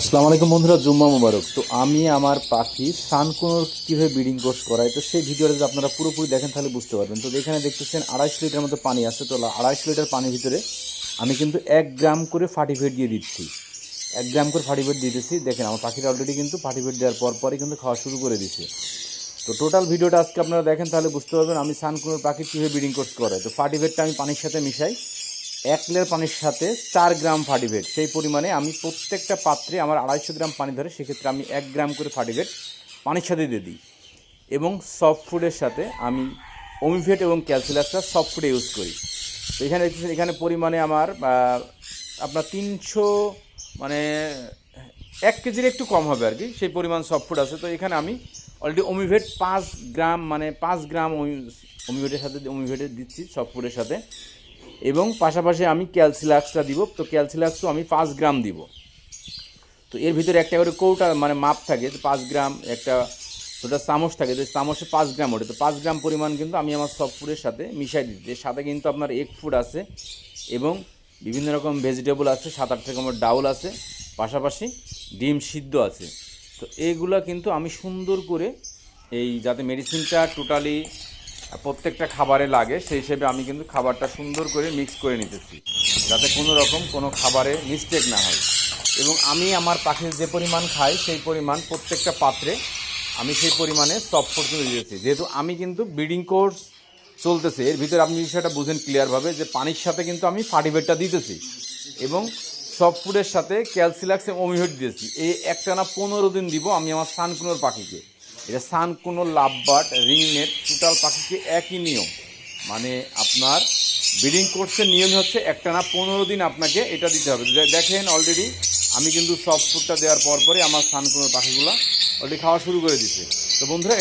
আসসালামু আলাইকুম বন্ধুরা, জুম্মা মুবারক। তো আমি আমার পাখি সানকুনোর কীভাবে ব্রিডিং কোর্স করাই তো সেই ভিডিওটা যদি আপনারা পুরোপুরি দেখেন তাহলে বুঝতে পারবেন। তো এখানে দেখতেছেন আড়াইশো লিটার মতো পানি আছে, তো আড়াইশো লিটার পানির ভিতরে আমি কিন্তু এক গ্রাম করে ফার্টিফাইড দিয়ে দিচ্ছি। এক গ্রাম করে ফার্টিফাইড দিতেছি। দেখেন, আমার পাখিটা অলরেডি কিন্তু ফার্টিফাইড দেওয়ার পর পরই কিন্তু খাওয়া শুরু করে দিচ্ছে তো টোটাল ভিডিওটা আজকে আপনারা দেখেন তাহলে বুঝতে পারবেন আমি সানকুনোর পাখি কীভাবে ব্রিডিং কোর্স করাই তো ফার্টিফাইডটা আমি পানির সাথে মিশাই এক লিটার পানির সাথে চার গ্রাম ফার্টিভেট সেই পরিমাণে আমি প্রত্যেকটা পাত্রে আমার আড়াইশো গ্রাম পানি ধরে, সেক্ষেত্রে আমি এক গ্রাম করে ফার্টিভেট পানির সাথে দিয়ে দিই। এবং সফট ফুডের সাথে আমি ওমিভেট এবং ক্যালসিলাসটা সফট ফুডে ইউজ করি। তো এখানে এখানে পরিমাণে আমার আপনার তিনশো মানে এক কেজির একটু কম হবে আর কি, সেই পরিমাণ সফট ফুড আছে। তো এখানে আমি অলরেডি ওমিভেট পাঁচ গ্রাম মানে পাঁচ গ্রাম ওমিভেটের সাথে ওমিভেটে দিচ্ছি সফট ফুডের সাথে। এবং পাশাপাশি আমি ক্যালসিলাক্সটা দিব, তো ক্যালসিলাক্সও আমি পাঁচ গ্রাম দিব। তো এর ভিতরে একটা করে কৌটা মানে মাপ থাকে, তো পাঁচ গ্রাম একটা ওটা চামচ থাকে, তো চামচে পাঁচ গ্রাম ওঠে। তো পাঁচ গ্রাম পরিমাণ কিন্তু আমি আমার সব ফুডের সাথে মিশাই এর সাথে কিন্তু আপনার এগ ফুড আছে এবং বিভিন্ন রকম ভেজিটেবল আছে, সাত আট রকমের ডাউল আছে, পাশাপাশি ডিম সিদ্ধ আছে। তো এগুলো কিন্তু আমি সুন্দর করে এই যাতে মেডিসিনটা টোটালি প্রত্যেকটা খাবারে লাগে, সেই হিসেবে আমি কিন্তু খাবারটা সুন্দর করে মিক্স করে নিতেছি, যাতে কোনো রকম কোনো খাবারে মিস্টেক না হয়। এবং আমি আমার পাখির যে পরিমাণ খাই, সেই পরিমাণ প্রত্যেকটা পাত্রে আমি সেই পরিমাণে সফট কিন্তু দিয়েছি। যেহেতু আমি কিন্তু ব্রিডিং কোর্স চলতেছে, এর ভিতরে আপনি বিষয়টা বুঝেন ক্লিয়ারভাবে যে পানির সাথে কিন্তু আমি ফার্টিভেটটা দিতেছি এবং সফট ফুডের সাথে ক্যালসিলাক্স ওমিভেট দিয়েছি। এই একটানা পনেরো দিন দিব আমি আমার সানকুনোর পাখিকে। এটা সান কোনো লাভবার্ড, রিংনেট, টোটাল পাখিকে একই নিয়ম। মানে আপনার ব্রিডিং কোর্সের নিয়ম হচ্ছে একটা না পনেরো দিন আপনাকে এটা দিতে হবে। দেখেন অলরেডি আমি কিন্তু সফট ফুডটা দেওয়ার পর পরে আমার সানকুনোর পাখিগুলো অলরেডি খাওয়া শুরু করে দিচ্ছে তো বন্ধুরা